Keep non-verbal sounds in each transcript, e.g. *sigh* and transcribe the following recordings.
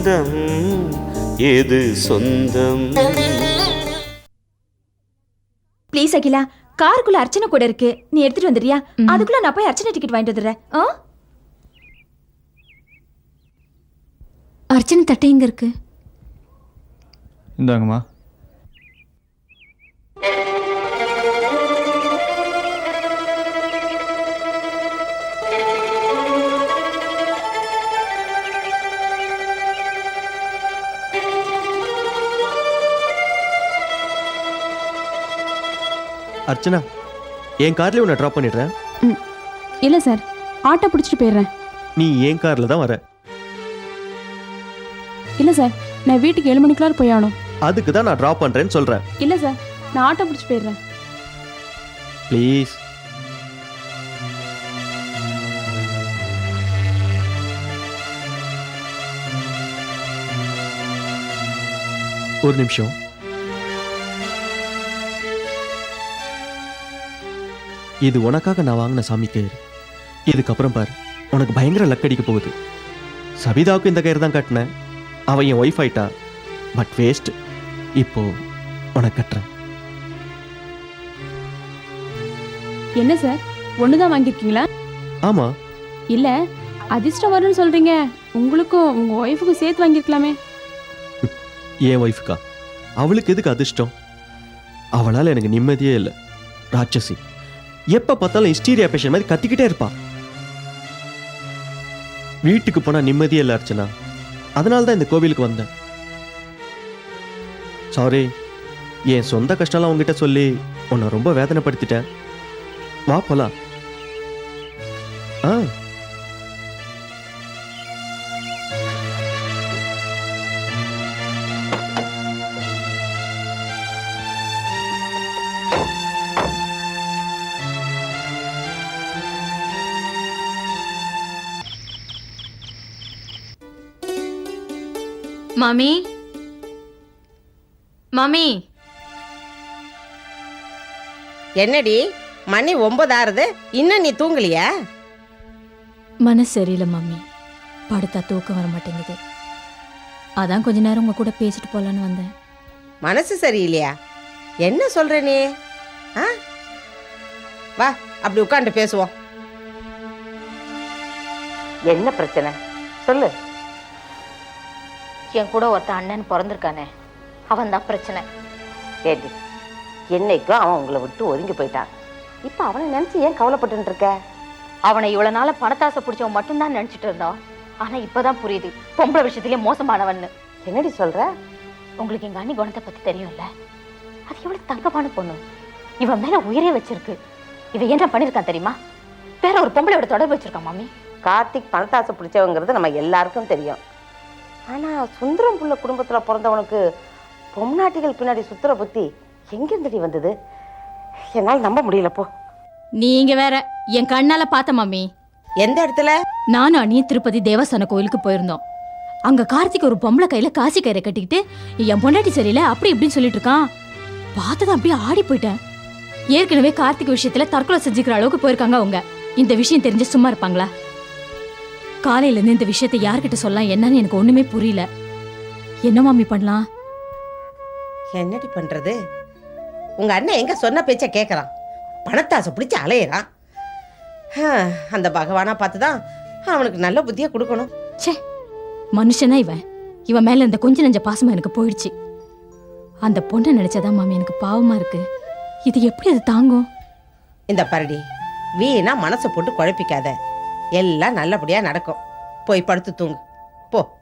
பந்தம் எது சொந்தம்? ப்ளீஸ் அகிலா காருக்குள்ள அர்ச்சனை கூட இருக்கு. நீ எடுத்துட்டு வந்துடுறியா? அதுக்குள்ள நான் போய் அர்ச்சனை டிக்கெட் வாங்கிட்டு வந்துடுறேன். ஆ? அர்ச்சனை தட்டை எங்க இருக்கு? இந்தாங்கம்மா. அர்ச்சனா என் கார்லயே உன்னை ட்ராப் பண்ணிடுறேன். இல்லை சார் ஆட்டோ பிடிச்சிட்டு போயிடுறேன். நீ என் கார்ல தான் வர. இல்லை சார் நான் வீட்டுக்கு ஏழு மணிக்குள்ளார போய் ஆகணும். அதுக்கு தான் நான் ட்ராப் பண்றேன்னு சொல்றேன். இல்லை சார் நான் ஆட்டோ பிடிச்சி போயிடுறேன். ப்ளீஸ் ஒரு நிமிஷம். இது உனக்காக நான் வாங்கின சாமி கயிறு இதுக்கப்புறம் பாரு உனக்கு பயங்கர லக் அடிக்க போகுது. சபிதாவுக்கு இந்த கயிறு தான் கட்டினேன் அவன் என் ஒய்ஃப் ஆயிட்டா. பட் வேஸ்ட் இப்போ உனக்கு கட்டுறேன். என்ன சார் ஒன்று தான் வாங்கியிருக்கீங்களா? ஆமா. இல்லை அதிர்ஷ்டம் வரும்னு சொல்கிறீங்க உங்களுக்கும் உங்கள் ஒய்ஃபுக்கும் சேர்த்து வாங்கியிருக்கலாமே. என் ஒய்ஃபுக்கா அவளுக்கு எதுக்கு அதிர்ஷ்டம்? அவளால் எனக்கு நிம்மதியே இல்லை. ராட்சசி. எப்போ பார்த்தாலும் ஹிஸ்டீரியா பேஷன் மாதிரி கத்திக்கிட்டே இருப்பா. வீட்டுக்கு போனால் நிம்மதியே இல்லை அர்ச்சனா. அதனால தான் இந்த கோவிலுக்கு வந்தேன். சாரி என் சொந்த கஷ்டம்லாம் உங்ககிட்ட சொல்லி உன்னை ரொம்ப வேதனைப்படுத்திட்டேன். வா போலாம். மாமி. மாமி. என்னடி? மணி ஒன்பது ஆறுது. இன்னும் நீ தூங்கலையா? மனசு சரியில்லை மாமி. படுத்தா தூக்கம் வர மாட்டேங்குது. அதான் கொஞ்ச நேரம் உங்க கூட பேசிட்டு போலான்னு வந்தேன். மனசு சரியில்லையா? என்ன சொல்ற நீ? ஆ? வா அப்படி உட்காந்து பேசுவோம். என்ன பிரச்சனை? சொல்லு. என் கூட ஒருத்த அண்ணன் பிறந்திருக்கானே அவன் தான் பிரச்சனை. ஏடி என்னைக்கும் அவன் உங்களை விட்டு ஒதுங்கி போயிட்டான். இப்போ அவனை நினைச்சு ஏன் கவலைப்பட்டு இருக்க அவனை இவ்வளவு நாள பணத்தாசை பிடிச்சவன் மட்டும்தான் நினைச்சிட்டு இருந்தோம் ஆனா இப்பதான் புரியுது பொம்பளை விஷயத்திலேயே மோசமானவன்னு. என்னடி சொல்ற? உங்களுக்கு எங்க அண்ணி குணத்தை பத்தி தெரியும்ல? அது எவ்வளவு தங்கமான பொண்ணு. இவன் மேல உயிரே வச்சிருக்கு. இவன் என்ன பண்ணிருக்கான் தெரியுமா? வேற ஒரு பொம்பளையோட தொடர்பு வச்சிருக்கான் மாமி. கார்த்திக் பணத்தாசை பிடிச்சவங்கிறது நம்ம எல்லாருக்கும் தெரியும். ஆனா சுந்தரம் புள்ள குடும்பத்துல பிறந்தவனுக்கு பொம்நாட்டிகள் பின்னாடி சுத்துற புத்தி எங்கிருந்தடி வந்தது? என்னால் நம்ப முடியல போ. நீங்க வேற. என் கண்ணால பார்த்த மாமி. எந்த இடத்துல? நானும் அண்ணியும் திருப்பதி தேவஸ்தான கோயிலுக்கு போயிருந்தோம். அங்க கார்த்திக் ஒரு பொம்பளை கையில காசி கயிறை கட்டிக்கிட்டு என் பொண்டாட்டி சரியில்லை அப்படி இப்படின்னு சொல்லிட்டு இருக்கான். பார்த்ததும் அப்படியே ஆடி போயிட்டேன். ஏற்கனவே கார்த்திக் விஷயத்துல தற்கொலை செஞ்சுக்கிற அளவுக்கு போயிருக்காங்க அவங்க. இந்த விஷயம் தெரிஞ்சு சும்மா இருப்பாங்களா? காலையில இருந்து இந்த விஷயத்தை யார்கிட்ட சொல்லலாம் என்னன்னு எனக்கு ஒண்ணுமே புரியல. என்ன மாமி பண்ணலாம்? என்னடி பண்றது? உங்க அண்ணன் எங்க சொன்ன பேச்ச கேட்கறான். பணத்தாசை பிடிச்சு அலையிறான். அந்த பகவானா பார்த்து தான் அவனுக்கு நல்ல புத்தியை கொடுக்கணும். ச்சே மனுஷனா இவன். இவன் மேல இந்த கொஞ்ச நெஞ்ச பாசமா எனக்கு போயிடுச்சு. அந்த பொண்ணை நினைச்சதான் மாமி எனக்கு பாவமா இருக்கு. இது எப்படி அது தாங்கும்? இந்த பரடி வீணா மனசை போட்டு குழப்பிக்காத. எல்லாம் நல்லபடியாக நடக்கும். போய் படுத்து தூங்கு. போ.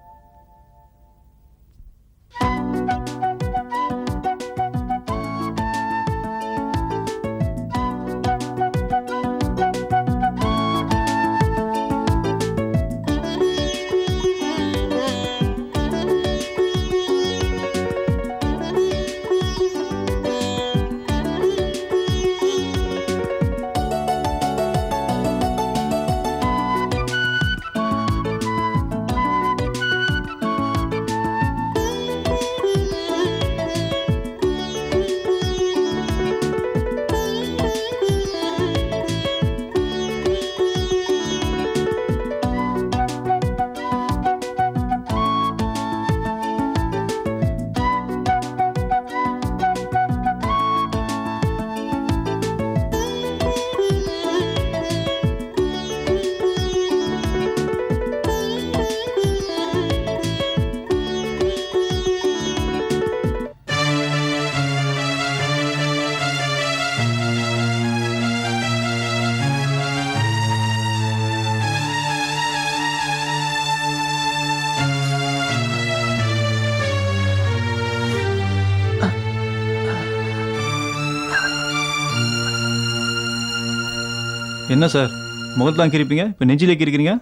என்ன சார்? முகத்தெலாம் கிரிப்பீங்க இப்போ நெஞ்சிலே கிரிக்கிறீங்க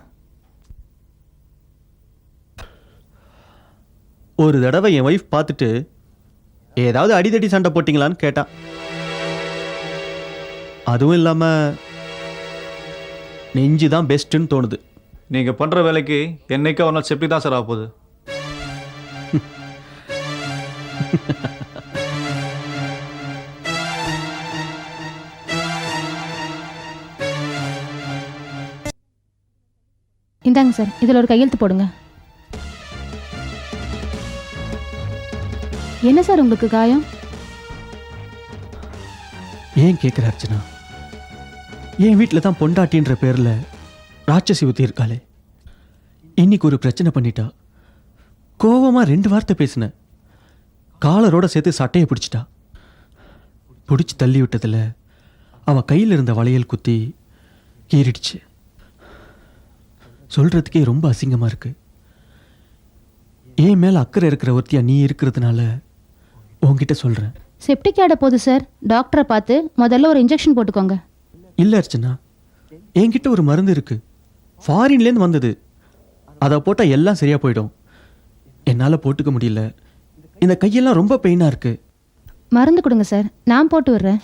ஒரு தடவை என் ஒய்ஃப் பார்த்துட்டு ஏதாவது அடிதடி சண்டை போட்டிங்களான்னு கேட்டா. அதுவும் இல்லாமல் நெஞ்சு தான் பெஸ்ட்டுன்னு தோணுது. நீங்கள் பண்ணுற வேலைக்கு என்னைக்கா ஒரு நாள் செப்டி தான் சார் ஆக போகுது. *laughs* இந்தாங்க சார் இதில் ஒரு கையெழுத்து போடுங்க. என்ன சார் உங்களுக்கு காயம்? ஏன் கேட்குற அர்ச்சனா? என் வீட்டில் தான் பொண்டாட்டின்ற பேரில் ராட்சசி ஊற்றி இருக்காளே? இன்னைக்கு ஒரு பிரச்சனை பண்ணிட்டா. கோவமாக ரெண்டு வார்த்தை பேசினேன் காலரோட சேர்த்து சட்டையை பிடிச்சிட்டா. பிடிச்சி தள்ளி விட்டதில் அவள் கையில் இருந்த வளையல் குத்தி கீறிடுச்சு. சொல்கிறதுக்கே ரொம்ப அசிங்கமாக இருக்கு. என் மேலே அக்கறை இருக்கிற ஒருத்தியா நீ இருக்கிறதுனால? உன்கிட்ட சொல்கிறேன் செப்டிக் ஆட போகுது சார் டாக்டரை பார்த்து முதல்ல ஒரு இன்ஜெக்ஷன் போட்டுக்கோங்க. இல்லை அர்ச்சனா. என்கிட்ட ஒரு மருந்து இருக்கு. ஃபாரின்லேருந்து வந்தது. அதை போட்டால் எல்லாம் சரியாக போயிடும். என்னால் போட்டுக்க முடியல. இந்த கையெல்லாம் ரொம்ப பெயினாக இருக்கு. மருந்து கொடுங்க சார் நான் போட்டு விடுறேன்.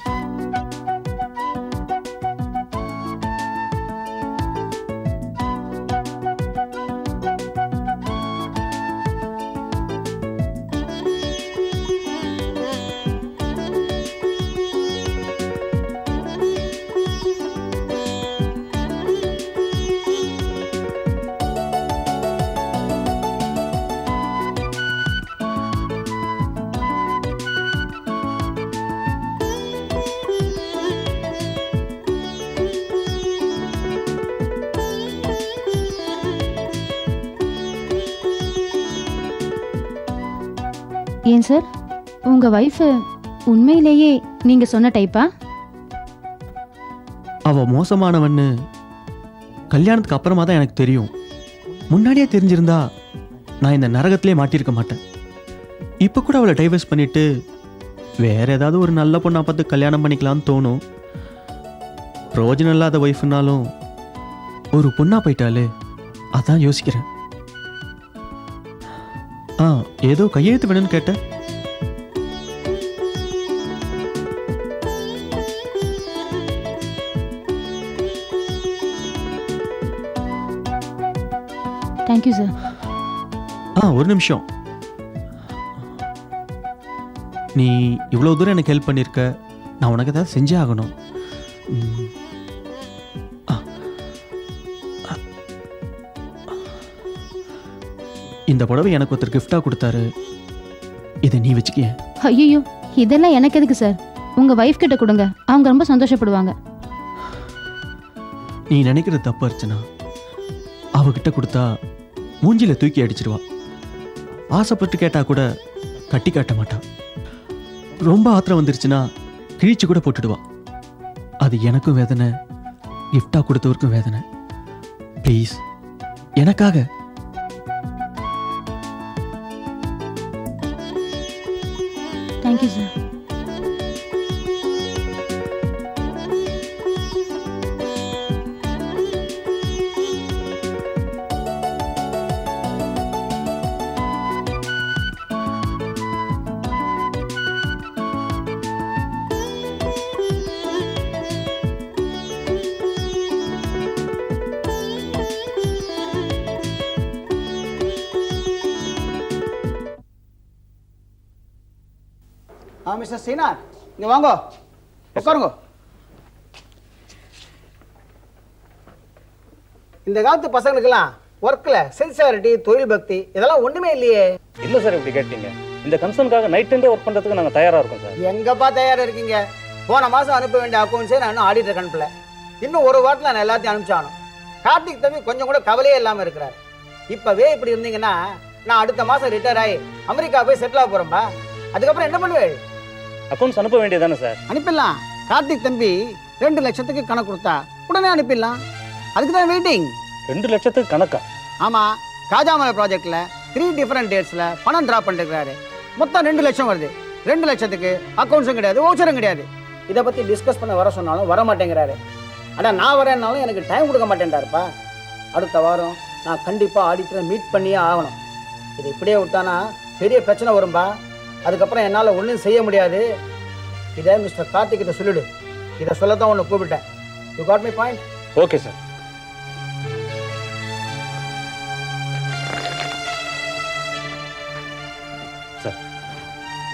ஏன் சார். உங்க ஒய்ஃபு உண்மையிலேயே நீங்க சொன்ன டைப்பா அவள் மோசமானவன்னு கல்யாணத்துக்கு அப்புறமா தான் எனக்கு தெரியும். முன்னாடியே தெரிஞ்சிருந்தா நான் இந்த நரகத்திலே மாட்டியிருக்க மாட்டேன். இப்போ கூட அவளை டைவர்ஸ் பண்ணிட்டு வேற ஏதாவது ஒரு நல்ல பொண்ணா பார்த்து கல்யாணம் பண்ணிக்கலாம்னு தோணும். பிரயோஜனம் இல்லாத ஒய்ஃப்னாலும் ஒரு பொண்ணா போயிட்டாலே அதான் யோசிக்கிறேன். ஆ ஏதோ கையெழுத்து வேணும்னு கேட்டேன். தேங்க்யூ சார் ஆ ஒரு நிமிஷம். நீ இவ்வளோ தூரம் எனக்கு ஹெல்ப் பண்ணியிருக்க நான் உனக்கு ஏதாவது செஞ்சே ஆகணும். இந்த புடவை எனக்கு ஒருத்தர் கிஃப்டாக கொடுத்தாரு. இதை நீ வச்சுக்கிய. ஐயோ இதெல்லாம் எனக்கு எதுக்கு சார் உங்க ஒய்ஃப் கிட்ட கொடுங்க. அவங்க ரொம்ப சந்தோஷப்படுவாங்க. நீ நினைக்கிறது தப்பு அர்ச்சனா. அவகிட்ட கொடுத்தா மூஞ்சில தூக்கி அடிச்சிருவா ஆசைப்பட்டு கேட்டால் கூட கட்டி காட்ட மாட்டான். ரொம்ப ஆத்திரம் வந்துருச்சுன்னா கிழிச்சு கூட போட்டுடுவா அது எனக்கும் வேதனை கிஃப்டாக கொடுத்தவருக்கும் வேதனை. ப்ளீஸ் எனக்காக. தேங்க்யூ சார் ஆ மிஸ்டர் சீனார். இங்கே வாங்க. உட்காருங்க. இந்த காலத்து பசங்களுக்கெல்லாம் ஒர்க்கில் சின்சியாரிட்டி தொழில் பக்தி இதெல்லாம் ஒன்றுமே இல்லையே. இல்லை சார் இப்படி கேட்டீங்க. இந்த கன்சர்னுக்காக நைட் அண்டே ஒர்க் பண்ணுறதுக்கு நாங்கள் தயாராக இருக்கோம் சார். எங்கப்பா தயாராக இருக்கீங்க? போன மாதம் அனுப்ப வேண்டிய அக்கௌண்ட்ஸே நான் இன்னும் ஆடிட்டர் அனுப்பல. இன்னும் ஒரு வாரத்தில் நான் எல்லாத்தையும் அனுப்பிச்சானும் கார்த்திக் தம்பி கொஞ்சம் கூட கவலையே இல்லாமல் இருக்கிறார். இப்போவே இப்படி இருந்தீங்கன்னா நான் அடுத்த மாதம் ரிட்டையர் ஆகி அமெரிக்கா போய் செட்டில் ஆக போகிறேன்பா அதுக்கப்புறம் என்ன பண்ணுவேன் அக்கௌண்ட்ஸ் அனுப்ப வேண்டியதானே சார் அனுப்பிடலாம். கார்த்திக் தம்பி ரெண்டு லட்சத்துக்கு கணக்கு கொடுத்தா உடனே அனுப்பிடலாம். அதுக்கு தான் வெயிட்டிங் ரெண்டு லட்சத்துக்கு கணக்கா? ஆமாம் காஜாமலை ப்ராஜெக்டில் த்ரீ டிஃப்ரெண்ட் டேட்ஸில் பணம் ட்ராப் பண்ணிருக்காரு மொத்தம் ரெண்டு லட்சம் வருது. ரெண்டு லட்சத்துக்கு அக்கௌண்ட்ஸும் கிடையாது ஓச்சரும் கிடையாது. இதை பற்றி டிஸ்கஸ் பண்ண வர சொன்னாலும் வர மாட்டேங்கிறாரு. ஆனால் நான் வரேன்னாலும் எனக்கு டைம் கொடுக்க மாட்டேன்டாருப்பா அடுத்த வாரம் நான் கண்டிப்பாக ஆடிட்டரை மீட் பண்ணியே ஆகணும். இது இப்படியே விட்டானா பெரிய பிரச்சனை வரும்பா. அதுக்கப்புறம் என்னால் ஒன்றும் செய்ய முடியாது. இதை மிஸ்டர் கார்த்திக் கிட்ட சொல்லிடு. இதை சொல்ல தான் உன்னை கூப்பிட்டேன். You got my point okay sir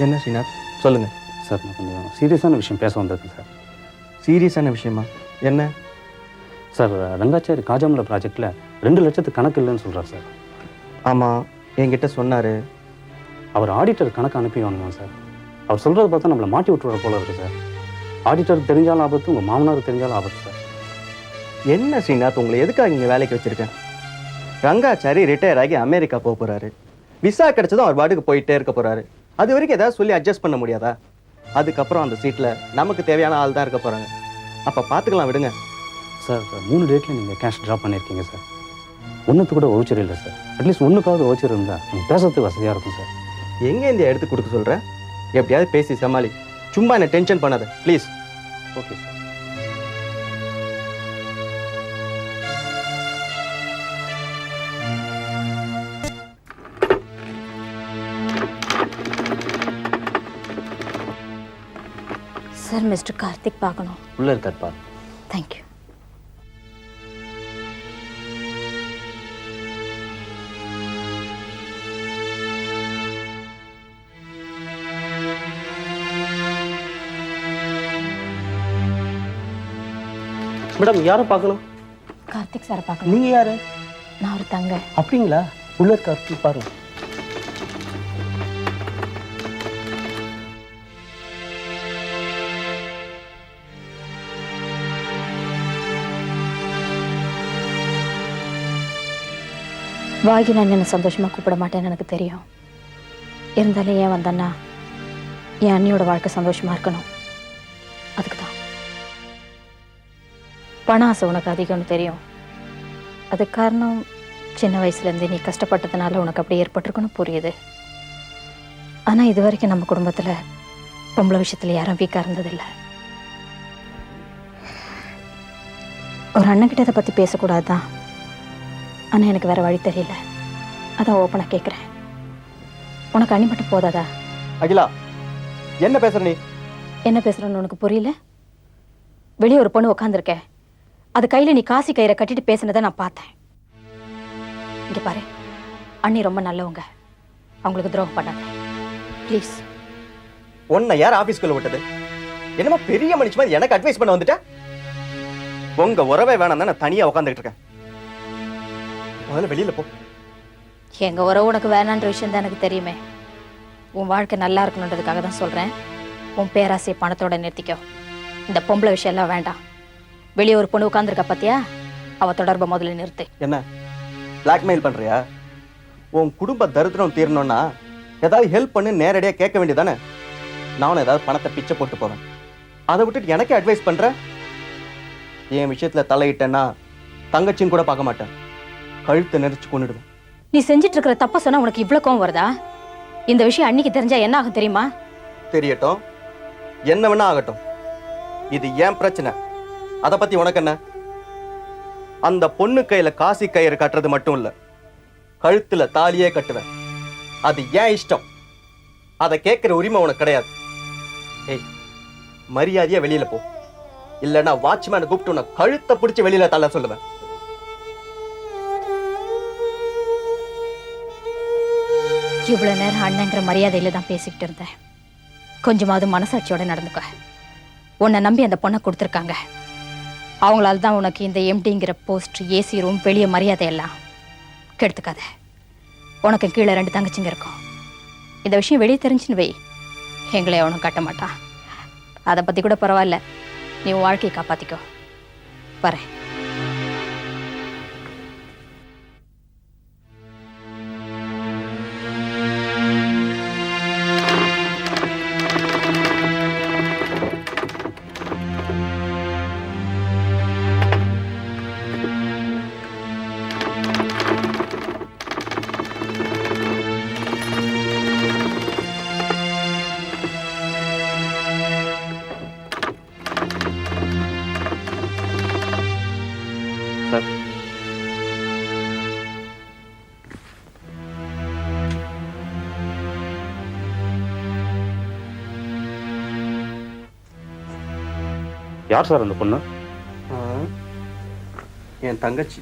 என்ன ஸ்ரீநாத் சொல்லுங்க. சார் நான் கொஞ்சம் சீரியஸான விஷயம் பேச வந்திருக்கேன் சார் சீரியஸான விஷயமா? என்ன? சார் ரங்காச்சாரி காஜாமல ப்ராஜெக்டில் ரெண்டு லட்சத்து கணக்கு இல்லைன்னு சொல்கிறார் சார் ஆமாம் என்கிட்ட சொன்னார். அவர் ஆடிட்டர் கணக்கு அனுப்பி வாங்கணும் சார் அவர் சொல்கிறத பார்த்தா நம்மளை மாட்டி விட்டுற போல இருக்கு சார் ஆடிட்டருக்கு தெரிஞ்சாலும் ஆபத்து உங்கள் மாமனாருக்கு தெரிஞ்சாலும் ஆபத்து சார் என்ன ஸ்ரீநாத் உங்களை எதுக்காக இங்கே வேலைக்கு வச்சிருக்கேன்? ரங்காச்சாரி ரிட்டையர் ஆகி அமெரிக்கா போக போறாரு. விசா கிடைச்சதும் அவர் பாட்டுக்கு போயிட்டே இருக்க போறாரு. அது வரைக்கும் ஏதாவது சொல்லி அட்ஜஸ்ட் பண்ண முடியாதா? அதுக்கப்புறம் அந்த சீட்டில் நமக்கு தேவையான ஆள் தான் இருக்க போறாங்க. அப்போ பார்த்துக்கலாம் விடுங்க. சார் மூணு டேட்டில் நீங்கள் கேஷ் ட்ராப் பண்ணியிருக்கீங்க சார் ஒன்றுத்து கூட ஓச்சர் இல்லை சார் அட்லீஸ்ட் ஒன்றுக்காவது ஓச்சர் இருந்தால் பேசுறதுக்கு வசதியாக இருக்கும் சார் எங்கே இந்த எடுத்து கொடுக்க சொல்ற? எப்படியாவது பேசி சமாளி. சும்மா என்ன டென்ஷன் பண்ணாத. Please okay sir sir mister Karthik பார்க்கணும் உள்ளே இருக்காருப்பா. தேங்க்யூ மேடம் யாரை பார்க்கணும்? கார்த்திக் சாரை பார்க்கணும். நீங்கள் யாரு? நான் ஒரு தங்க. அப்படிங்களா? உள்ள இருக்காரு பாருங்க வாகி நான் என்ன சந்தோஷமாக கூப்பிட மாட்டேன்னு எனக்கு தெரியும். இருந்தாலும் ஏன் வந்தேன்னா என் அண்ணியோட வாழ்க்கை சந்தோஷமா இருக்கணும். அதுக்கு தான் பண ஆசை உனக்கு அதிகம்னு தெரியும். அதுக்கு காரணம் சின்ன வயசுலேருந்தே நீ கஷ்டப்பட்டதுனால உனக்கு அப்படி ஏற்பட்டிருக்குன்னு புரியுது. ஆனால் இது வரைக்கும் நம்ம குடும்பத்தில் பொம்பளை விஷயத்தில் யாரும் வீக்காக இருந்ததில்லை. ஒரு அண்ணன்கிட்ட இதை பற்றி பேசக்கூடாது தான் ஆனால் எனக்கு வேற வழி தெரியல. அதான் ஓப்பனாக கேட்குறேன் உனக்கு மட்டும் போதாதா? அகிலா என்ன பேசுற நீ? என்ன பேசுறேன்னு உனக்கு புரியல? வெளியே ஒரு பொண்ணு உட்காந்துருக்க அது கையில் நீ காசி கயிறை கட்டிட்டு பேசினதை நான் பார்த்தேன். இங்கே பாரு அண்ணி ரொம்ப நல்லவங்க. அவங்களுக்கு துரோகம் பண்ணாத. ப்ளீஸ் உன்னை யார் ஆபீஸ்க்குள்ள விட்டது? என்னமோ பெரிய மனுஷன் மாதிரி எனக்கு அட்வைஸ் பண்ண வந்துட்ட? உங்க உறவே வேணாம் தான் நான் தனியா உட்காந்துட்டு இருக்கேன். முதல்ல வெளியில போ. எங்க உறவு உனக்கு வேணான்ற விஷயம் தான் எனக்கு தெரியுமே. உன் வாழ்க்கை நல்லா இருக்கணுன்றதுக்காக தான் சொல்றேன். உன் பேராசை பணத்தோட நிறுத்திக்கோ. இந்த பொம்பளை விஷயம் எல்லாம் வேண்டாம். வெளியே ஒரு பொண்ணு உட்காந்துருக்கா பாத்தியா? அவ தொடர்பை முதல்ல நிறுத்து. என்ன? பிளாக்மெயில் பண்றியா? உன் குடும்ப தரித்திரம் தீரணும்னா ஏதாவது ஹெல்ப் பண்ணு நேரடியா கேட்க வேண்டியதானே? நானும் ஏதாவது பணத்தை பிச்சை போட்டு போவேன் அதை விட்டுட்டு எனக்கே அட்வைஸ் பண்ற? என் விஷயத்துல தலையிட்டேன்னா தங்கச்சின்னு கூட பார்க்க மாட்டேன். கழுத்தை நெரிச்சு கொண்டுடுவேன் நீ செஞ்சுட்டு இருக்கிற தப்ப சொன்னா உனக்கு இவ்வளவு கோவம் வருதா? இந்த விஷயம் அன்னைக்கு தெரிஞ்சா என்ன ஆகும் தெரியுமா? தெரியட்டும். என்ன வேணா ஆகட்டும். இது ஏன் பிரச்சனை? அத பத்தி உனக்கு என்ன அந்த பொண்ணு கையில காசி கயிறு கட்டுறது மட்டும் இல்ல. கழுத்துல தாலியே கட்டுவேன். அது ஏன் இஷ்டம்? அதை கேட்கிற உரிமை உனக்கு கிடையாது. ஏய் மரியாதையா வெளியில போ. இல்லைன்னா வாட்ச்மேனை கூப்பிட்டு உன்னை கழுத்தை பிடிச்சி வெளியில தள்ள சொல்லுவேன். இவ்வளவு நேரம் அண்ணங்கிற மரியாதையில தான் பேசிக்கிட்டு இருந்தேன். கொஞ்சமாவது மனசாட்சியோட நடந்துக்க. உன்னை நம்பி அந்த பொண்ணை கொடுத்துருக்காங்க. அவங்களால தான் உனக்கு இந்த எம்டிங்கிற போஸ்ட் ஏசி ரூம் வெளிய மரியாதை எல்லாம். கெடுத்துக்காத. உனக்கு கீழே ரெண்டு தங்கச்சிங்க இருக்கும். இந்த விஷயம் வெளியே தெரிஞ்சுன்னு வை. எங்களை அவனும் கட்ட மாட்டான். அதை பற்றி கூட பரவாயில்ல. நீ வாழ்க்கையை காப்பாற்றிக்கோ வரேன். யார் சார் அந்த பொண்ணு? என் தங்கச்சி.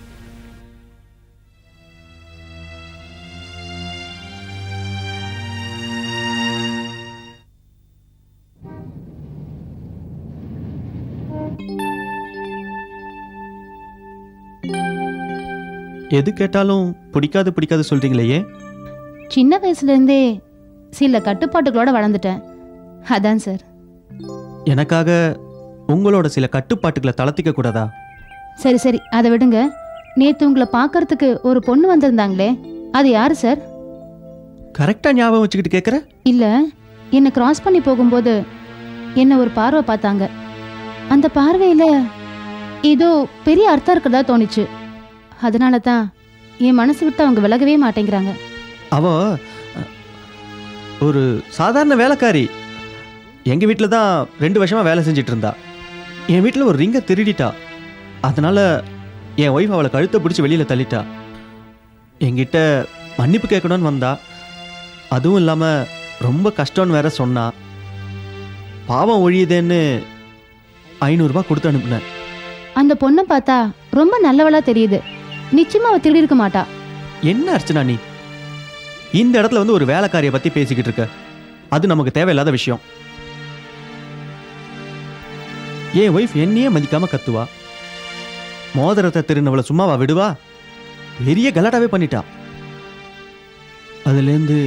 எது கேட்டாலும் பிடிக்காது பிடிக்காது சொல்றீங்களே சின்ன வயசுலேருந்தே சில கட்டுப்பாட்டுகளோட வளர்ந்துட்டேன். அதான் சார். எனக்காக உங்களோட சில கட்டுப்பாட்டுகளை தளர்த்திக்க கூடாதா? சரி சரி. அதை விடுங்க. நேத்து உங்களை பார்க்கறதுக்கு ஒரு பொண்ணு வந்திருந்தாங்களே. அது யாரு சார்? கரெக்டா ஞாபகம் வச்சுக்கிட்டு கேட்குற இல்ல. என்னை கிராஸ் பண்ணி போகும்போது என்ன ஒரு பார்வை பார்த்தாங்க. அந்த பார்வையில ஏதோ பெரிய அர்த்தம் இருக்கிறதா தோணுச்சு. அதனால தான் என் மனசு விட்டு அவங்க விலகவே மாட்டேங்கிறாங்க. அவ ஒரு சாதாரண வேலைக்காரி. எங்க வீட்டில் தான் ரெண்டு வருஷமா வேலை செஞ்சுட்டு இருந்தா. என் வீட்டில் ஒரு ரிங்கை திருடிட்டா. அதனால என் ஒய்ஃப் அவளை கழுத்தை பிடிச்சி வெளியில தள்ளிட்டா. என்கிட்ட மன்னிப்பு கேட்கணும்னு வந்தா. அதுவும் இல்லாம ரொம்ப கஷ்டம்னு வேற சொன்னா. பாவம் ஒழியுதேன்னு ஐநூறுரூபா கொடுத்து அனுப்புனேன். அந்த பொண்ணை பார்த்தா ரொம்ப நல்லவளா தெரியுது. நிச்சயமா அவ திருடி இருக்க மாட்டா. என்ன அர்ச்சனா நீ? இந்த இடத்துல வந்து ஒரு வேலைக்காரியை பத்தி பேசிக்கிட்டு இருக்க. அது நமக்கு தேவையில்லாத விஷயம். என் ஒய்ஃப் என்னையே மதிக்காம கத்துவா. மோதிரத்தை திருநவளை சும்மாவா விடுவா? பெரிய கலாட்டாவே பண்ணிட்டா. அதுலேருந்து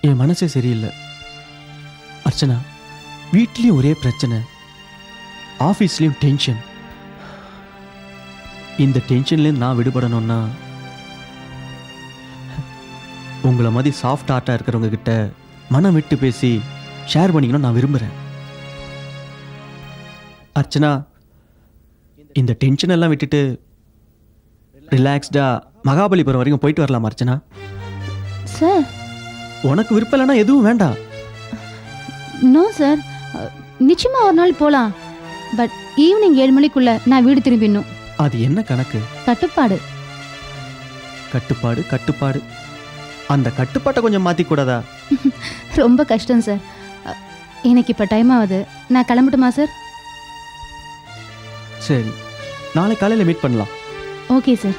என் மனசே சரியில்லை. அர்ச்சனா வீட்லேயும் ஒரே பிரச்சனை. ஆஃபீஸ்லேயும் டென்ஷன். இந்த டென்ஷன்லேருந்து நான் விடுபடணும்னா உங்களை மாதிரி சாஃப்ட் ஆர்ட்டாக இருக்கிறவங்க கிட்ட மனம் விட்டு பேசி ஷேர் பண்ணிக்கணும்னு நான் விரும்புகிறேன் அர்ச்சனா இந்த டென்ஷன் எல்லாம் விட்டுட்டு ரிலாக்ஸ்டாக மகாபலிபுரம் வரைக்கும் போயிட்டு வரலாம் அர்ச்சனா. சார் உனக்கு விருப்பம் இல்லைன்னா எதுவும் வேண்டாம். நோ சார் நிச்சயமா ஒரு நாள் போலாம். பட் ஈவினிங் ஏழு மணிக்குள்ள நான் வீடு திரும்பிடணும். அது என்ன கணக்கு? கட்டுப்பாடு. கட்டுப்பாடு கட்டுப்பாடு. அந்த கட்டுப்பாட்டை கொஞ்சம் மாற்றிக்கூடாதா *laughs* ரொம்ப கஷ்டம் சார் எனக்கு இப்போ டைம் ஆகுது. நான் கிளம்பட்டுமா சார் சரி. நாளை காலையில் மீட் பண்ணலாம். Okay sir